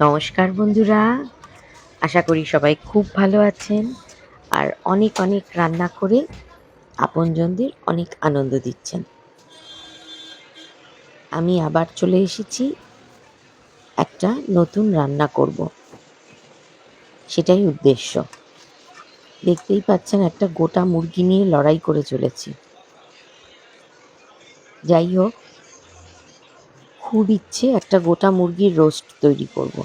নমস্কার বন্ধুরা। আশা করি সবাই খুব ভালো আছেন আর অনেক অনেক রান্না করে আপনজনদের অনেক আনন্দ দিচ্ছেন। আমি আবার চলে এসেছি একটা নতুন রান্না করব। সেটাই উদ্দেশ্য। দেখতেই পাচ্ছেন একটা গোটা মুরগি নিয়ে লড়াই করে চলেছি। যাই হোক খুব ইচ্ছে একটা গোটা মুরগির রোস্ট তৈরি করব।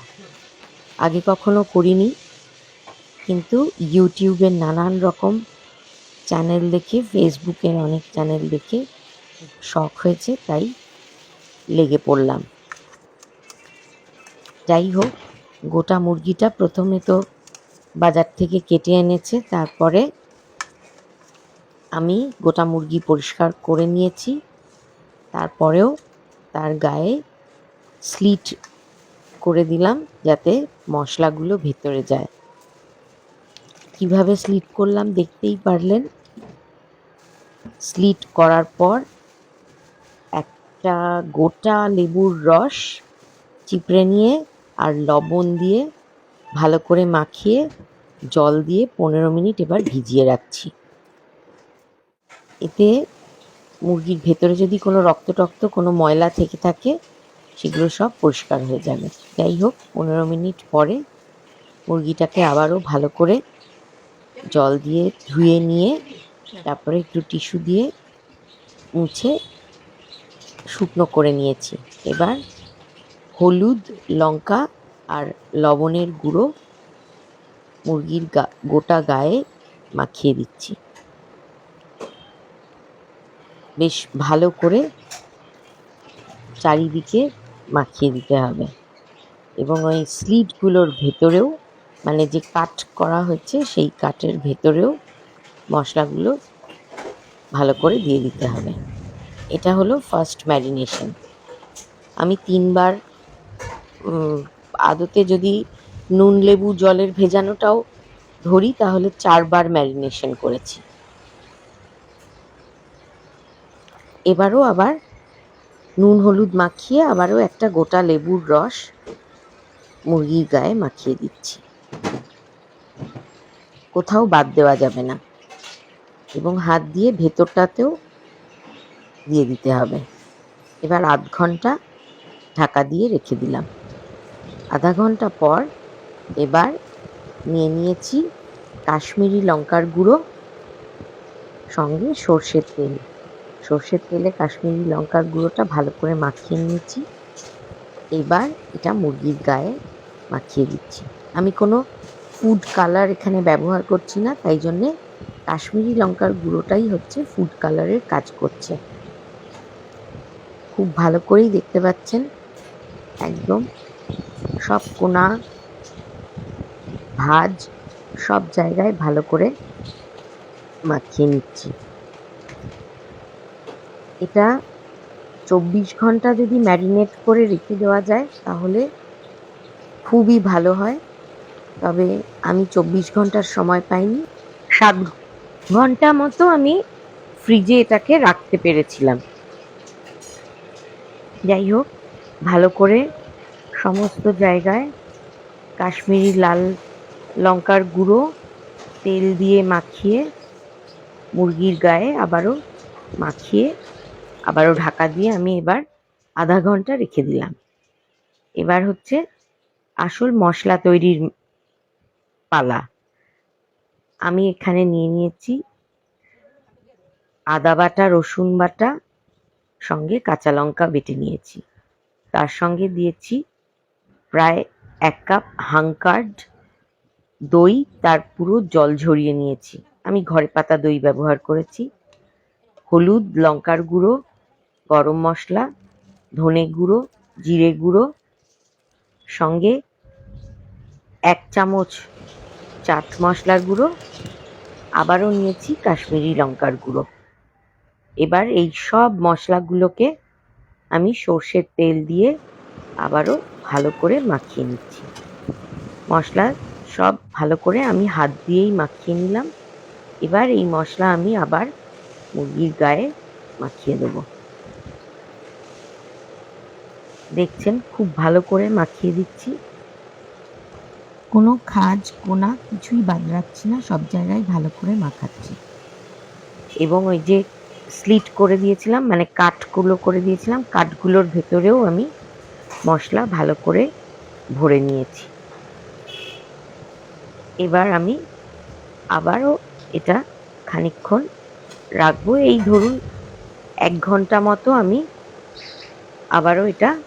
আগে কখনো করিনি, কিন্তু ইউটিউবের নানান রকম চ্যানেল দেখে, ফেসবুকের অনেক চ্যানেল দেখে শখ হয়েছে, তাই লেগে পড়লাম যাই হোক, গোটা মুরগিটা প্রথমে তো বাজার থেকে কেটে এনেছে, তারপরে আমি গোটা মুরগি পরিষ্কার করে নিয়েছি, তারপরেও তার গায়ে স্লিট করে দিলাম যাতে মশলাগুলো ভেতরে যায়। কীভাবে স্লিট করলাম দেখতেই পারলেন? স্লিট করার পর একটা গোটা লেবুর রস চিপড়ে নিয়ে আর লবণ দিয়ে ভালো করে মাখিয়ে জল দিয়ে পনেরো মিনিট এবার ভিজিয়ে রাখছি। এতে মুরগির ভেতরে যদি কোনো রক্ত টক্ত কোনো ময়লা থেকে থাকে, সেগুলো সব পরিষ্কার হয়ে যাবে। যাই হোক, পনেরো মিনিট পরে মুরগিটাকে আবারও ভালো করে জল দিয়ে ধুয়ে নিয়ে, তারপরে একটু টিস্যু দিয়ে মুছে শুকনো করে নিয়েছি। এবার হলুদ, লঙ্কা আর লবণের গুঁড়ো মুরগির গা, গোটা গায়ে মাখিয়ে দিচ্ছি। বেশ ভালো করে চারিদিকে মাখিয়ে দিতে হবে। এবং ওই স্লিটগুলোর ভেতরেও মানে যে কাট করা হচ্ছে সেই কাটের ভেতরেও মশলাগুলো ভালো করে দিয়ে দিতে হবে। এটা হলো ফার্স্ট ম্যারিনেশন আমি তিনবার আদতে যদি নুন লেবু জলের ভেজানোটাও ধরি, তাহলে চারবার ম্যারিনেশন করেছি। এবারও আবার নুন হলুদ মাখিয়ে আবারও একটা গোটা লেবুর রস মুরগির গায়ে মাখিয়ে দিচ্ছি। কোথাও বাদ দেওয়া যাবে না এবং হাত দিয়ে ভেতরটাতেও দিয়ে দিতে হবে। এবার আধ ঘণ্টা ঢাকা দিয়ে রেখে দিলাম। আধা ঘণ্টা পর এবার নিয়ে নিয়েছি কাশ্মীরি লঙ্কার গুঁড়ো, সঙ্গে সর্ষের তেল। সর্ষের তেলে কাশ্মীরি লঙ্কার গুঁড়োটা ভালো করে মাখিয়ে নিয়েছি। এবার এটা মুরগির গায়ে মাখিয়ে দিচ্ছি। আমি কোনো ফুড কালার এখানে ব্যবহার করছি না, তাই জন্যে কাশ্মীরি লঙ্কার গুঁড়োটাই হচ্ছে ফুড কালারের কাজ করছে। খুব ভালো করেই দেখতে পাচ্ছেন, একদম সব কোনা, ভাজ সব জায়গায় ভালো করে মাখিয়ে নিচ্ছি। এটা চব্বিশ ঘণ্টা যদি ম্যারিনেট করে রেখে দেওয়া যায়, তাহলে খুবই ভালো হয়। তবে আমি চব্বিশ ঘণ্টার সময় পাইনি। সাত ঘণ্টা মতো আমি ফ্রিজে এটাকে রাখতে পেরেছিলাম। যাই হোক, ভালো করে সমস্ত জায়গায় কাশ্মীরি লাল লঙ্কার গুঁড়ো, তেল দিয়ে মাখিয়ে, মুরগির গায়ে আবারও মাখিয়ে আবারও ঢাকা দিয়ে আমি এবার আধা ঘণ্টা রেখে দিলাম। এবার হচ্ছে আসল মশলা তৈরির পালা। আমি এখানে নিয়ে নিয়েছি আদা বাটা, রসুন বাটা, সঙ্গে কাঁচা লঙ্কা বেটে নিয়েছি। তার সঙ্গে দিয়েছি প্রায় এক কাপ হাঙ্কার্ড দই, তার পুরো জল ঝরিয়ে নিয়েছি। আমি ঘরে পাতা দই ব্যবহার করেছি, হলুদ, লঙ্কার গুঁড়ো গরম মশলা, ধনে গুঁড়ো, জিরে গুঁড়ো, সঙ্গে এক চামচ চাট মশলার গুঁড়ো। আবারও নিয়েছি কাশ্মীরি লঙ্কার গুঁড়ো। এবার এই সব মশলাগুলোকে আমি সর্ষের তেল দিয়ে আবারও ভালো করে মাখিয়ে নিচ্ছি। মশলা সব ভালো করে আমি হাত দিয়েই মাখিয়ে নিলাম। এবার এই মশলা আমি আবার মুরগির গায়ে মাখিয়ে দেবো। দেখছেন, খুব ভালো করে মাখিয়ে দিচ্ছি। কোনো খাজ কোনা কিছুই বাদ রাখছি না, সব জায়গায় ভালো করে মাখাচ্ছি। এবং ওই যে স্লিট করে দিয়েছিলাম মানে কাঠগুলো করে দিয়েছিলাম, কাঠগুলোর ভেতরেও আমি মশলা ভালো করে ভরে নিয়েছি। এবার আমি আবারও এটা খানিকক্ষণ রাখব। এই ধরুন, এক ঘণ্টা মতো আমি আবারও এটা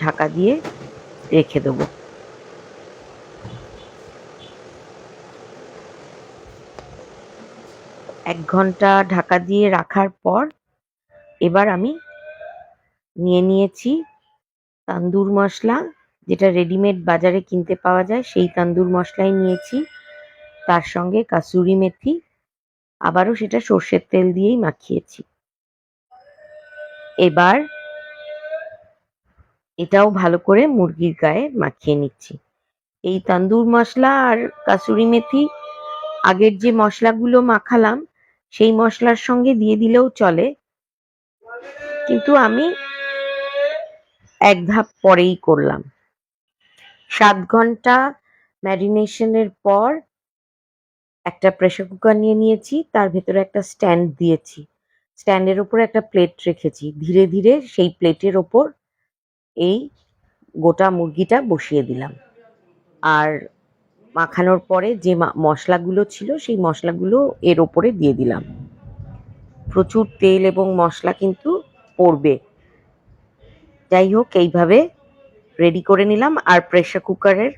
ঢাকা দিয়ে রেখে দেবো। এক ঘণ্টা ঢাকা দিয়ে রাখার পর এবার আমি নিয়ে নিয়েছি তান্দুর মশলা, যেটা রেডিমেড বাজারে কিনতে পাওয়া যায়, সেই তান্দুর মশলাই নিয়েছি। তার সঙ্গে কাসুরি মেথি, আবারও সেটা সর্ষের তেল দিয়েই মাখিয়েছি। এবার এটাও ভালো করে মুরগির গায়ে মাখিয়ে নিচ্ছি। এই তান্দুর মশলা আর কাসুরি মেথি, আগের যে মশলাগুলো মাখালাম, সেই মশলার সঙ্গে দিয়ে দিলেও চলে। কিন্তু আমি এক ধাপ পরেই করলাম। সাত ঘণ্টা ম্যারিনেশনের পর একটা প্রেসার কুকার নিয়ে নিয়েছি, তার ভেতরে একটা স্ট্যান্ড দিয়েছি। স্ট্যান্ডের ওপর একটা প্লেট রেখেছি। ধীরে ধীরে সেই প্লেটের ওপর এই গোটা মুরগিটা বসিয়ে দিলাম। আর মাখানোর পরে যে মশলাগুলো ছিল, সেই মশলাগুলো এর ওপরে দিয়ে দিলাম। প্রচুর তেল এবং মশলা কিন্তু পড়বে। যাই হোক, এইভাবে রেডি করে নিলাম। আর প্রেশার কুকারের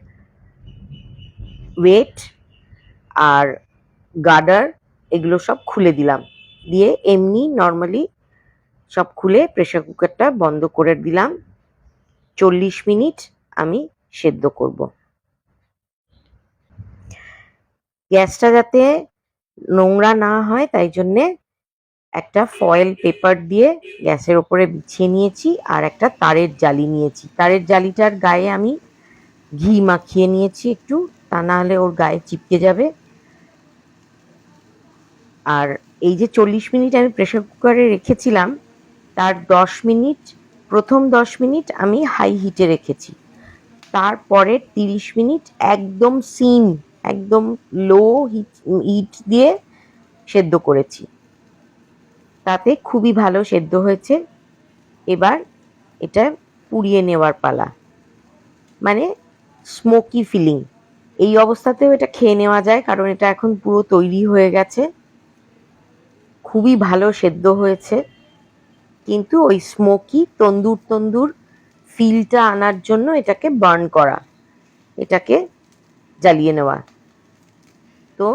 ওয়েট আর গার্ডার এগুলো সব খুলে দিলাম। দিয়ে এমনি নর্মালি সব খুলে প্রেশার কুকারটা বন্ধ করে দিলাম। চল্লিশ মিনিট আমি সেদ্ধ করব। গ্যাসটা যাতে নোংরা না হয়, তাই জন্যে একটা ফয়েল পেপার দিয়ে গ্যাসের ওপরে বিছিয়ে নিয়েছি আর একটা তারের জালি নিয়েছি। তারের জালিটার গায়ে আমি ঘি মাখিয়ে নিয়েছি একটু, তা না হলে ওর গায়ে চিপকে যাবে। আর এই যে চল্লিশ মিনিট আমি প্রেশার কুকারে রেখেছিলাম, তার দশ মিনিট প্রথম দশ মিনিট আমি হাই হিটে রেখেছি। তারপরে তিরিশ মিনিট একদম সিম একদম লো হিট হিট দিয়ে সেদ্ধ করেছি। তাতে খুবই ভালো সেদ্ধ হয়েছে। এবার এটা পুড়িয়ে নেওয়ার পালা। মানে স্মোকি ফিলিং এই অবস্থাতেও এটা খেয়ে নেওয়া যায়, কারণ এটা এখন পুরো তৈরি হয়ে গেছে। খুবই ভালো সেদ্ধ হয়েছে। কিন্তু ওই স্মোকি তন্দুর তন্দুর ফিলটা আনার জন্য এটাকে বার্ন করা, এটাকে জ্বালিয়ে নেওয়া। তো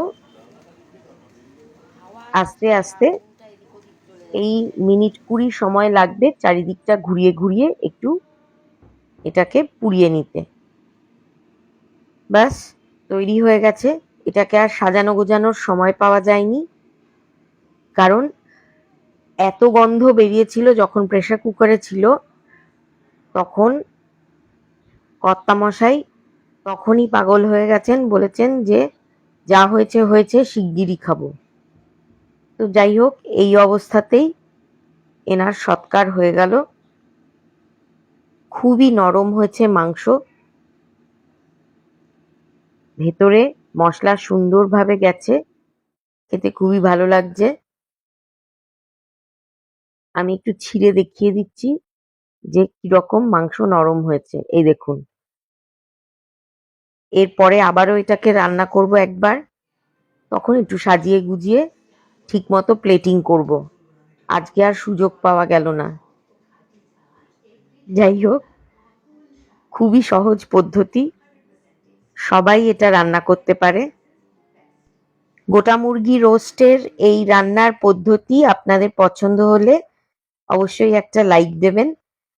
আস্তে আস্তে এই মিনিট কুড়ি সময় লাগবে চারিদিকটা ঘুরিয়ে ঘুরিয়ে একটু এটাকে পুড়িয়ে নিতে। ব্যাস, তৈরি হয়ে গেছে। এটাকে আর সাজানো গোজানোর সময় পাওয়া যায়নি। কারণ এত গন্ধ বেরিয়েছিল যখন প্রেশার কুকারে ছিল, তখন কর্তামশাই তখনই পাগল হয়ে গেছেন, বলেছেন যে যা হয়েছে হয়েছে, শিগগিরই খাব। তো যাই হোক, এই অবস্থাতেই এনার সৎকার হয়ে গেল। খুবই নরম হয়েছে মাংস। ভেতরে মশলা সুন্দরভাবে গেছে, খেতে খুবই ভালো লাগছে। আমি একটু ছিঁড়ে দেখিয়ে দিচ্ছি যে কীরকম মাংস নরম হয়েছে। এই দেখুন। এরপরে আবারও এটাকে রান্না করব একবার। তখন একটু সাজিয়ে গুজিয়ে ঠিক মতো প্লেটিং করব। আজকে আর সুযোগ পাওয়া গেল না। যাই হোক, খুবই সহজ পদ্ধতি। সবাই এটা রান্না করতে পারে। গোটা মুরগি রোস্টের এই রান্নার পদ্ধতি আপনাদের পছন্দ হলে অবশ্যই একটা লাইক দেবেন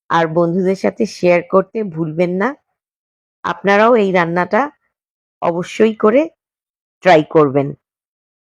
আর বন্ধুদের সাথে শেয়ার করতে ভুলবেন না। আপনারাও এই রান্নাটা অবশ্যই করে ট্রাই করবেন।